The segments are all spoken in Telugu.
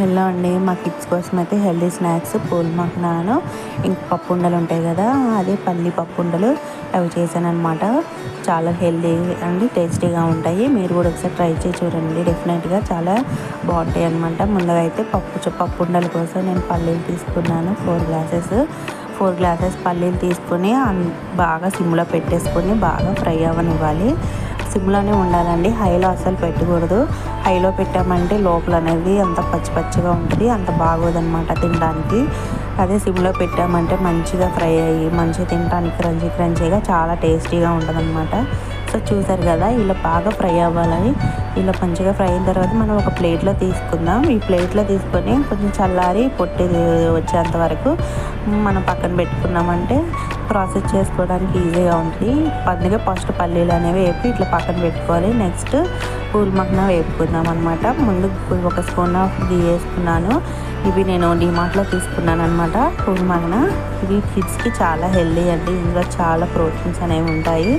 హలో అండి మా కిడ్స్ కోసం అయితే హెల్దీ స్నాక్స్ పూల్ మఖనాను ఇంక పప్పు ఉండలు ఉంటాయి కదా అదే పల్లి పప్పు ఉండలు అవి చేశాను అనమాట చాలా హెల్దీ అండి టేస్టీగా ఉంటాయి. మీరు కూడా ఒకసారి ట్రై చేసి చూడండి డెఫినెట్గా చాలా బాగుంటాయి అనమాట ముందుగా అయితే పప్పు పప్పు ఉండల కోసం నేను పల్లీలు తీసుకున్నాను ఫోర్ గ్లాసెస్. ఫోర్ గ్లాసెస్ పల్లీలు తీసుకొని బాగా సిమ్లో పెట్టేసుకొని బాగా ఫ్రై అవ్వనివ్వాలి సిమ్లోనే ఉండాలండి. హైలో అసలు పెట్టకూడదు. హైలో పెట్టామంటే లోపల అనేది అంత పచ్చి పచ్చిగా ఉంటుంది. అంత బాగోదన్నమాట తినడానికి. అదే సిమ్లో పెట్టామంటే మంచిగా ఫ్రై అయ్యి మంచిగా తినడానికి క్రంచీ క్రంచీగా చాలా టేస్టీగా ఉంటుందన్నమాట సో చూసారు కదా ఇలా బాగా ఫ్రై అవ్వాలని. ఇలా మంచిగా ఫ్రై అయిన తర్వాత మనం ఒక ప్లేట్లో తీసుకుందాం. ఈ ప్లేట్లో తీసుకొని కొంచెం చల్లారి పొట్టి వచ్చేంత వరకు మనం పక్కన పెట్టుకున్నామంటే ప్రాసెస్ చేసుకోవడానికి ఈజీగా ఉంటుంది. అందుకే ఫస్ట్ పల్లీలు అనేవి వేపి ఇట్లా పక్కన పెట్టుకోవాలి. నెక్స్ట్ పూల్ మగ్న వేపుకుందాం అనమాట ముందు ఒక స్పూన్ ఆఫ్ గీ వేసుకున్నాను. ఇవి నేను డిమార్ట్లో తీసుకున్నాను అనమాట పూల్ మగ్న ఇవి కిడ్స్కి చాలా హెల్దీ అండి. ఇందులో చాలా ప్రోటీన్స్ అనేవి ఉంటాయి.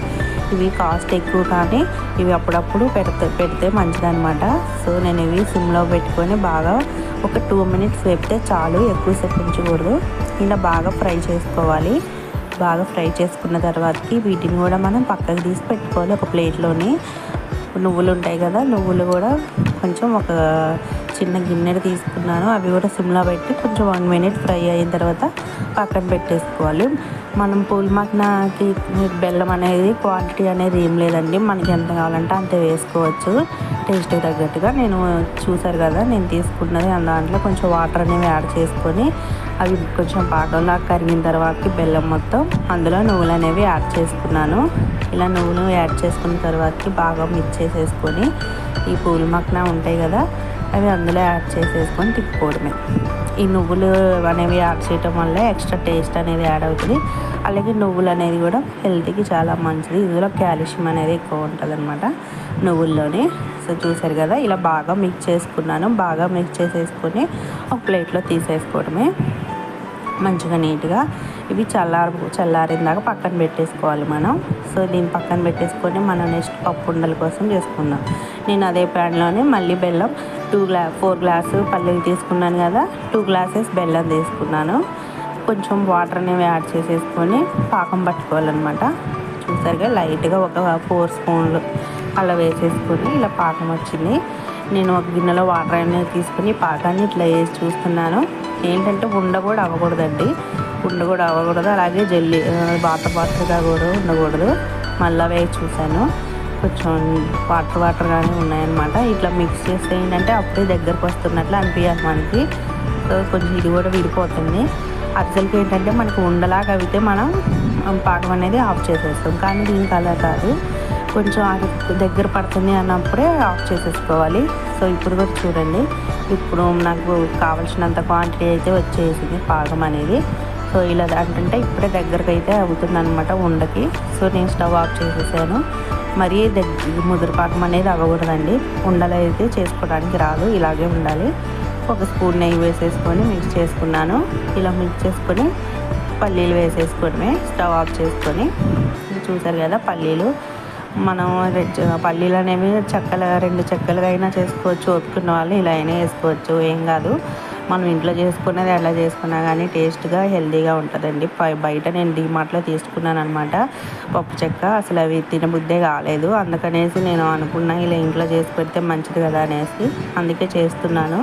ఇవి కాస్ట్ ఎక్కువ కానీ ఇవి అప్పుడప్పుడు పెడితే పెడితే మంచిదనమాట సో నేను ఇవి సిమ్లో పెట్టుకొని బాగా ఒక టూ మినిట్స్ వేపితే చాలు ఎక్కువసేపు ఉంచకూడదు. ఇలా బాగా ఫ్రై చేసుకోవాలి. బాగా ఫ్రై చేసుకున్న తర్వాతకి వీటిని కూడా మనం పక్కకు తీసి పెట్టుకోవాలి ఒక ప్లేట్లోని. నువ్వులు ఉంటాయి కదా నువ్వులు కూడా కొంచెం ఒక చిన్న గిన్నెలు తీసుకున్నాను. అవి కూడా సిమ్లో పెట్టి కొంచెం వన్ మినిట్ ఫ్రై అయిన తర్వాత పక్కన పెట్టేసుకోవాలి. మనం పూల్ బెల్లం అనేది క్వాంటిటీ అనేది ఏం లేదండి. మనకి ఎంత కావాలంటే అంతే వేసుకోవచ్చు. టేస్ట్ తగ్గట్టుగా. నేను చూసారు కదా నేను తీసుకున్నది దాంట్లో కొంచెం వాటర్ అనేవి యాడ్ చేసుకొని అవి కొంచెం పాకంలా కరిగిన తర్వాత బెల్లం మొత్తం అందులో నువ్వులు అనేవి యాడ్ చేసుకున్నాను. ఇలా నువ్వులు యాడ్ చేసుకున్న తర్వాతకి బాగా మిక్స్ చేసేసుకొని ఈ పూలు మక్కన ఉంటాయి కదా అవి అందులో యాడ్ చేసేసుకొని తిప్పుకోవడమే. ఈ నువ్వులు అనేవి యాడ్ చేయటం వల్ల ఎక్స్ట్రా టేస్ట్ అనేది యాడ్ అవుతుంది. అలాగే నువ్వులు అనేది కూడా హెల్త్కి చాలా మంచిది. ఇందులో కాల్షియం అనేది ఎక్కువ ఉంటుంది అనమాట నువ్వుల్లోనే. సో చూసారు కదా ఇలా బాగా మిక్స్ చేసుకున్నాను. బాగా మిక్స్ చేసేసుకొని ఒక ప్లేట్లో తీసేసుకోవడమే. మంచిగా నీట్గా ఇవి చల్లారు చల్లారిందాక పక్కన పెట్టేసుకోవాలి మనం. సో దీన్ని పక్కన పెట్టేసుకొని మనం నెక్స్ట్ పప్పు ఉండల కోసం చేసుకుందాం. నేను అదే ప్యాన్లోనే మళ్ళీ బెల్లం టూ గ్లా ఫోర్ గ్లాసు పల్లీలు తీసుకున్నాను కదా టూ గ్లాసెస్ బెల్లం తీసుకున్నాను. కొంచెం వాటర్ అనేవి యాడ్ చేసేసుకొని పాకం పట్టుకోవాలన్నమాట. చూసారుగా లైట్గా ఒక ఫోర్ స్పూన్లు అలా వేసేసుకొని ఇలా పాకం వచ్చింది. నేను ఒక గిన్నెలో వాటర్ అనేది తీసుకుని పాకాన్ని ఇట్లా వేసి చూస్తున్నాను. ఏంటంటే ఉండ కూడా అవ్వకూడదండి. ఉండ కూడా అవ్వకూడదు. అలాగే జల్లి బాత బాతగా కూడా ఉండకూడదు. మళ్ళీ వేసి చూశాను. కొంచెం వాటర్ వాటర్గానే ఉన్నాయన్నమాట. ఇట్లా మిక్స్ చేస్తే ఏంటంటే అప్పుడే దగ్గరకు వస్తున్నట్లు అనిపించాలి మనకి. సో కొంచెం ఇది కూడా విడిపోతుంది. అసలుకి ఏంటంటే మనకు ఉండలాగా అయితే మనం పాకం అనేది ఆఫ్ చేసేస్తాం. కానీ దీనికి అలా కాదు. కొంచెం అది దగ్గర పడుతుంది అన్నప్పుడే ఆఫ్ చేసేసుకోవాలి. సో ఇప్పుడు కూడా చూడండి. ఇప్పుడు నాకు కావాల్సినంత క్వాంటిటీ అయితే వచ్చేసింది పాకం అనేది. సో ఇలా అంటే ఇప్పుడే దగ్గరకు అయితే అవుతుంది అనమాట ఉండకి. సో నేను స్టవ్ ఆఫ్ చేసేసాను. మరీ దగ్గర ముదురు పాకం అనేది అవ్వకూడదండి. ఉండలు అయితే చేసుకోవడానికి రాదు. ఇలాగే ఉండాలి. ఒక స్పూన్ నెయ్యి వేసేసుకొని మిక్స్ చేసుకున్నాను. ఇలా మిక్స్ చేసుకొని పల్లీలు వేసేసుకోవడమే. స్టవ్ ఆఫ్ చేసుకొని. చూసారు కదా పల్లీలు. మనం పల్లీలు అనేవి చెక్కలు రెండు చెక్కలుగా అయినా చేసుకోవచ్చు. ఒప్పుకున్న వాళ్ళు ఇలా అయినా వేసుకోవచ్చు ఏం కాదు. మనం ఇంట్లో చేసుకున్నది ఎలా చేసుకున్నా కానీ టేస్ట్గా హెల్తీగా ఉంటుందండి. బయట నేను డిమార్ట్లో తీసుకున్నాను అనమాట పప్పు చెక్క అసలు అవి తినబుద్దే కాలేదు. అందుకనేసి నేను అనుకున్నా ఇలా ఇంట్లో చేసి పెడితే మంచిది కదా అనేసి. అందుకే చేస్తున్నాను.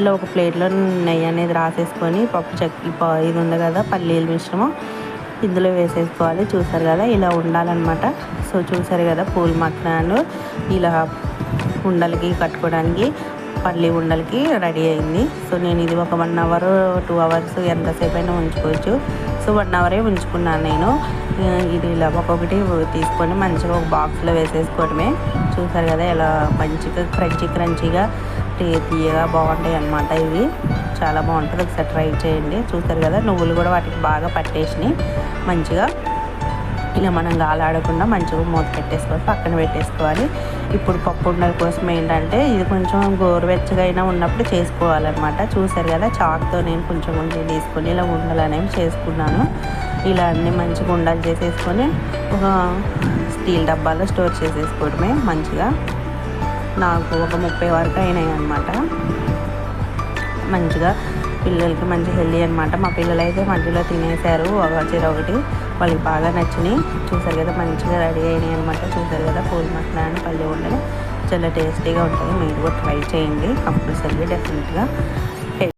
ఇలా ఒక ప్లేట్లో నెయ్యి అనేది రాసేసుకొని పప్పు చెక్క ఇది ఉంది కదా పల్లీల మిశ్రమం. ఇందులో వేసేసుకోవాలి. చూసారు కదా ఇలా ఉండాలన్నమాట. సో చూసారు కదా పూల్ మక్కనాలు ఇలా ఉండలకి కట్టుకోవడానికి పల్లి ఉండలకి రెడీ అయింది. సో నేను ఇది ఒక వన్ అవర్ టూ అవర్స్ ఎంతసేపు అయినా ఉంచుకోవచ్చు. సో వన్ అవరే ఉంచుకున్నాను నేను. ఇది ఇలా ఒక్కొక్కటి తీసుకొని మంచిగా ఒక బాక్స్లో వేసేసుకోవడమే. చూసారు కదా ఇలా మంచిగా క్రంచీ క్రంచీగా తీయగా బాగుంటాయి అన్నమాట ఇవి. చాలా బాగుంటుంది. ఒకసారి ట్రై చేయండి. చూస్తారు కదా నువ్వులు కూడా వాటికి బాగా పట్టేసినాయి. మంచిగా ఇలా మనం గాలాడకుండా మంచిగా మూత పెట్టేసుకోవాలి పక్కన పెట్టేసుకోవాలి. ఇప్పుడు పప్పు ఉండల కోసం ఏంటంటే ఇది కొంచెం గోరువెచ్చగా అయినా ఉన్నప్పుడు చేసుకోవాలన్నమాట. చూసారు కదా చాక్తో నేను కొంచెం కొంచెం తీసుకొని ఇలా ఉండలు అనేవి చేసుకున్నాను. ఇలా అన్నీ మంచిగా ఉండలు చేసేసుకొని ఒక స్టీల్ డబ్బాలో స్టోర్ చేసేసుకోవడమే మంచిగా. నాకు ఒక ముప్పై వరకు అయినాయి అనమాట మంచిగా పిల్లలకి మంచి హెల్దీ అనమాట మా పిల్లలు అయితే మధ్యలో తినేశారు. ఒక చీర ఒకటి వాళ్ళకి బాగా నచ్చినాయి. చూసారు కదా మంచిగా రెడీ అయినాయి అనమాట చూసారు కదా పూల్ మసాలా పల్లె ఉండలు చాలా టేస్టీగా ఉంటుంది మీరు కూడా ట్రై చేయండి. కంపల్సరీ డెఫినెట్గా